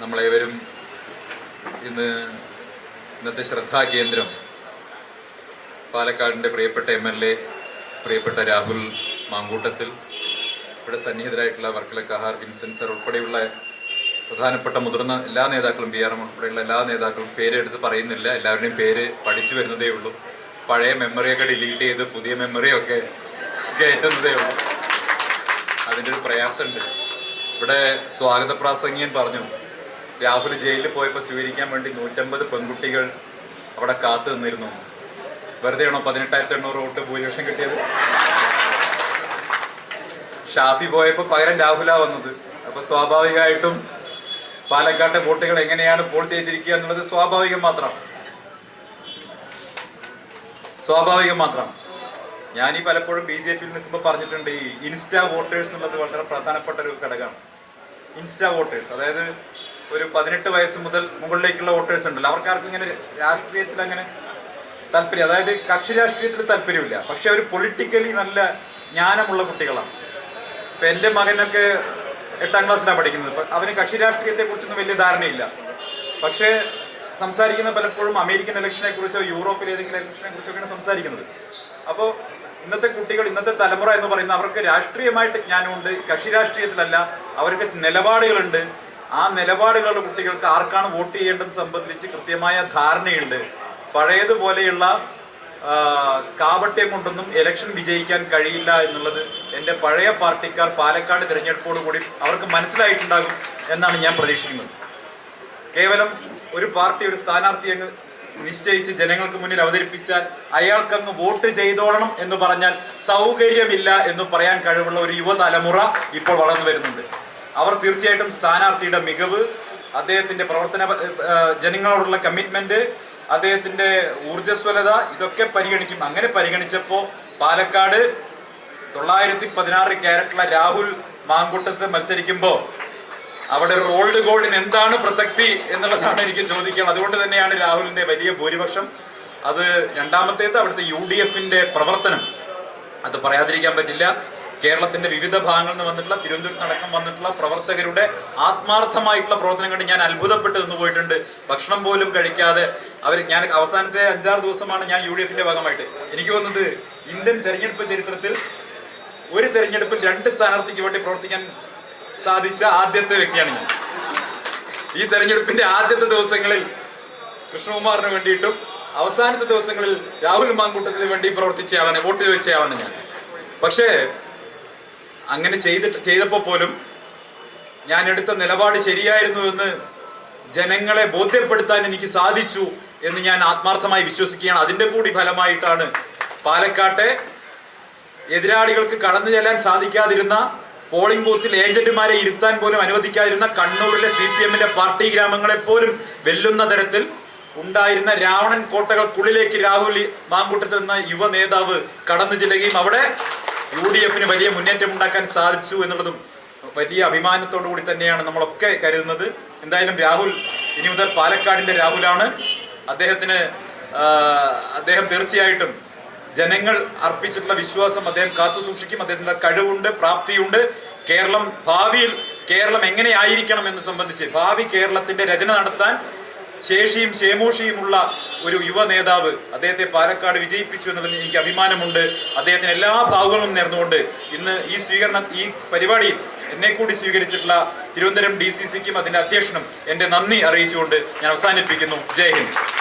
നമ്മളേവരും ഇന്ന് ഇന്നത്തെ ശ്രദ്ധാകേന്ദ്രം പാലക്കാടിന്റെ പ്രിയപ്പെട്ട എം എൽ എ പ്രിയപ്പെട്ട രാഹുൽ മാങ്കൂട്ടത്തിൽ ഇവിടെ സന്നിഹിതരായിട്ടുള്ള വർക്കല കഹാർ വിൻസെൻസർ ഉൾപ്പെടെയുള്ള പ്രധാനപ്പെട്ട മുതിർന്ന എല്ലാ നേതാക്കളും ബി ആർ എം ഉൾപ്പെടെയുള്ള എല്ലാ നേതാക്കളും പേരെടുത്ത് പറയുന്നില്ല. എല്ലാവരുടെയും പേര് പഠിച്ചു വരുന്നതേ ഉള്ളൂ. പഴയ മെമ്മറിയൊക്കെ ഡിലീറ്റ് ചെയ്ത് പുതിയ മെമ്മറിയൊക്കെ കയറ്റുന്നതേ ഉള്ളൂ. അതിന്റെ ഒരു പ്രയാസമുണ്ട്. ഇവിടെ സ്വാഗത പ്രാസംഗികൻ പറഞ്ഞു രാഹുൽ ജയിലിൽ പോയപ്പോൾ സ്വീകരിക്കാൻ വേണ്ടി നൂറ്റമ്പത് പെൺകുട്ടികൾ അവിടെ കാത്തു നിന്നിരുന്നു. വെറുതെ ആണോ പതിനെട്ടായിരത്തി എണ്ണൂറ് വോട്ട് ഭൂരിപക്ഷം കിട്ടിയത്? ഷാഫി പോയപ്പോൾ പകരം രാഹുല വന്നത്. അപ്പൊ സ്വാഭാവികമായിട്ടും പാലക്കാട്ടെ വോട്ടുകൾ എങ്ങനെയാണ് പോൾ ചെയ്തിരിക്കുക എന്നുള്ളത് സ്വാഭാവികം മാത്രം. സ്വാഭാവികം മാത്രം. ഞാൻ ഈ പലപ്പോഴും ബി ജെ പിയിൽ നിൽക്കുമ്പോൾ പറഞ്ഞിട്ടുണ്ട് ഈ ഇൻസ്റ്റാ വോട്ടേഴ്സ് എന്നുള്ളത് വളരെ പ്രധാനപ്പെട്ട ഒരു ഘടകമാണ്. ഇൻസ്റ്റാ വോട്ടേഴ്സ് അതായത് ഒരു പതിനെട്ട് വയസ്സ് മുതൽ മുകളിലേക്കുള്ള വോട്ടേഴ്സ് ഉണ്ടല്ലോ. അവർക്കാർക്കും ഇങ്ങനെ രാഷ്ട്രീയത്തിൽ അങ്ങനെ താല്പര്യം. അതായത് കക്ഷി രാഷ്ട്രീയത്തിൽ താല്പര്യമില്ല. പക്ഷെ അവർ പൊളിറ്റിക്കലി നല്ല ജ്ഞാനമുള്ള കുട്ടികളാണ്. ഇപ്പൊ എന്റെ മകനൊക്കെ എട്ടാം ക്ലാസ്സിലാണ് പഠിക്കുന്നത്. അവന് കക്ഷി രാഷ്ട്രീയത്തെ കുറിച്ചൊന്നും വലിയ ധാരണയില്ല. പക്ഷേ സംസാരിക്കുന്ന പലപ്പോഴും അമേരിക്കൻ ഇലക്ഷനെ കുറിച്ചോ യൂറോപ്പിലെ ഏതെങ്കിലും ഇലക്ഷനെ കുറിച്ചൊക്കെയാണ് സംസാരിക്കുന്നത്. അപ്പോൾ ഇന്നത്തെ കുട്ടികൾ ഇന്നത്തെ തലമുറ എന്ന് പറയുന്നത് അവർക്ക് രാഷ്ട്രീയമായിട്ട് ജ്ഞാനമുണ്ട്. കക്ഷി രാഷ്ട്രീയത്തിലല്ല അവർക്ക് നിലപാടുകളുണ്ട്. ആ നിലപാടുകളുടെ കുട്ടികൾക്ക് ആർക്കാണ് വോട്ട് ചെയ്യേണ്ടത് സംബന്ധിച്ച് കൃത്യമായ ധാരണയുണ്ട്. പഴയതുപോലെയുള്ള കാപട്യം കൊണ്ടൊന്നും ഇലക്ഷൻ വിജയിക്കാൻ കഴിയില്ല എന്നുള്ളത് എന്റെ പഴയ പാർട്ടിക്കാർ പാലക്കാട് തിരഞ്ഞെടുപ്പോട് കൂടി അവർക്ക് മനസ്സിലായിട്ടുണ്ടാകും എന്നാണ് ഞാൻ പ്രതീക്ഷിക്കുന്നത്. കേവലം ഒരു പാർട്ടി ഒരു സ്ഥാനാർത്ഥി അങ്ങ് നിശ്ചയിച്ച് ജനങ്ങൾക്ക് മുന്നിൽ അവതരിപ്പിച്ചാൽ അയാൾക്കങ്ങ് വോട്ട് ചെയ്തോളണം എന്ന് പറഞ്ഞാൽ സൗകര്യമില്ല എന്ന് പറയാൻ കഴിവുള്ള ഒരു യുവതലമുറ ഇപ്പോൾ വളർന്നു വരുന്നുണ്ട്. അവർ തീർച്ചയായിട്ടും സ്ഥാനാർത്ഥിയുടെ മികവ് അദ്ദേഹത്തിന്റെ പ്രവർത്തന ജനങ്ങളോടുള്ള കമ്മിറ്റ്മെന്റ് അദ്ദേഹത്തിന്റെ ഊർജസ്വലത ഇതൊക്കെ പരിഗണിക്കും. അങ്ങനെ പരിഗണിച്ചപ്പോൾ പാലക്കാട് തൊള്ളായിരത്തി പതിനാറ് ക്യാരറ്റുള്ള രാഹുൽ മാങ്കുട്ടത്ത് മത്സരിക്കുമ്പോൾ അവിടെ റോൾഡ് ഗോൾഡിന് എന്താണ് പ്രസക്തി എന്നുള്ളതാണ് എനിക്ക് ചോദിക്കുന്നത് അതുകൊണ്ട് തന്നെയാണ് രാഹുലിന്റെ വലിയ ഭൂരിപക്ഷം. അത് രണ്ടാമത്തേത് അവിടുത്തെ യു ഡി എഫിന്റെ പ്രവർത്തനം. അത് പറയാതിരിക്കാൻ പറ്റില്ല. കേരളത്തിന്റെ വിവിധ ഭാഗങ്ങളിൽ നിന്ന് വന്നിട്ടുള്ള തിരുവനന്തപുരത്ത് അടക്കം വന്നിട്ടുള്ള പ്രവർത്തകരുടെ ആത്മാർത്ഥമായിട്ടുള്ള പ്രവർത്തനം കണ്ട് ഞാൻ അത്ഭുതപ്പെട്ട് നിന്ന് പോയിട്ടുണ്ട്. ഭക്ഷണം പോലും കഴിക്കാതെ അവർ ഞാൻ അവസാനത്തെ അഞ്ചാറ് ദിവസമാണ് ഞാൻ യു ഡി എഫിന്റെ ഭാഗമായിട്ട്. എനിക്ക് തോന്നുന്നത് ഇന്ത്യൻ തെരഞ്ഞെടുപ്പ് ചരിത്രത്തിൽ ഒരു തെരഞ്ഞെടുപ്പിൽ രണ്ട് സ്ഥാനാർത്ഥിക്ക് വേണ്ടി പ്രവർത്തിക്കാൻ സാധിച്ച ആദ്യത്തെ വ്യക്തിയാണ് ഞാൻ. ഈ തെരഞ്ഞെടുപ്പിന്റെ ആദ്യത്തെ ദിവസങ്ങളിൽ കൃഷ്ണകുമാറിന് വേണ്ടിയിട്ടും അവസാനത്തെ ദിവസങ്ങളിൽ രാഹുൽ മാങ്കൂട്ടത്തിന് വേണ്ടി പ്രവർത്തിച്ചയാളാണ് വോട്ട് ചോദിച്ചയാളാണ് ഞാൻ. പക്ഷേ അങ്ങനെ ചെയ്തിട്ട് ചെയ്തപ്പോൾ പോലും ഞാൻ എടുത്ത നിലപാട് ശരിയായിരുന്നു എന്ന് ജനങ്ങളെ ബോധ്യപ്പെടുത്താൻ എനിക്ക് സാധിച്ചു എന്ന് ഞാൻ ആത്മാർത്ഥമായി വിശ്വസിക്കുകയാണ്. അതിന്റെ കൂടി ഫലമായിട്ടാണ് പാലക്കാട്ടെ എതിരാളികൾക്ക് കടന്നു ചെല്ലാൻ സാധിക്കാതിരുന്ന പോളിംഗ് ബൂത്തിൽ ഏജന്റുമാരെ ഇരുത്താൻ പോലും അനുവദിക്കാതിരുന്ന കണ്ണൂരിലെ സി പി എമ്മിന്റെ പാർട്ടി ഗ്രാമങ്ങളെ പോലും വെല്ലുന്ന തരത്തിൽ ഉണ്ടായിരുന്ന രാവണൻ കോട്ടകൾക്കുള്ളിലേക്ക് രാഹുൽ മാങ്കൂട്ടത്തിൽ എന്ന യുവ നേതാവ് കടന്നു ചെല്ലുകയും അവിടെ യു ഡി എഫിന് വലിയ മുന്നേറ്റം ഉണ്ടാക്കാൻ സാധിച്ചു എന്നുള്ളതും വലിയ അഭിമാനത്തോടു കൂടി തന്നെയാണ് നമ്മളൊക്കെ കരുതുന്നത്. എന്തായാലും രാഹുൽ ഇനി മുതൽ പാലക്കാടിന്റെ രാഹുലാണ്. അദ്ദേഹത്തിന് അദ്ദേഹം തീർച്ചയായിട്ടും ജനങ്ങൾ അർപ്പിച്ചിട്ടുള്ള വിശ്വാസം അദ്ദേഹം കാത്തു സൂക്ഷിക്കും. അദ്ദേഹത്തിന്റെ കഴിവുണ്ട് പ്രാപ്തിയുണ്ട്. കേരളം ഭാവിയിൽ കേരളം എങ്ങനെയായിരിക്കണം എന്ന് സംബന്ധിച്ച് ഭാവി കേരളത്തിന്റെ രചന നടത്താൻ ശേഷിയും ശേമോഷിയുമുള്ള ഒരു യുവ നേതാവ് അദ്ദേഹത്തെ പാലക്കാട് വിജയിപ്പിച്ചു എന്നതിൽ എനിക്ക് അഭിമാനമുണ്ട്. അദ്ദേഹത്തിന് എല്ലാ ഭാഗങ്ങളും നേർന്നുകൊണ്ട് ഇന്ന് ഈ സ്വീകരണം ഈ പരിപാടിയിൽ എന്നെ കൂടി സ്വീകരിച്ചിട്ടുള്ള തിരുവനന്തപുരം ഡി സി സിക്കും അതിന്റെ അധ്യക്ഷനും എന്റെ നന്ദി അറിയിച്ചുകൊണ്ട് ഞാൻ അവസാനിപ്പിക്കുന്നു. ജയ് ഹിന്ദ്.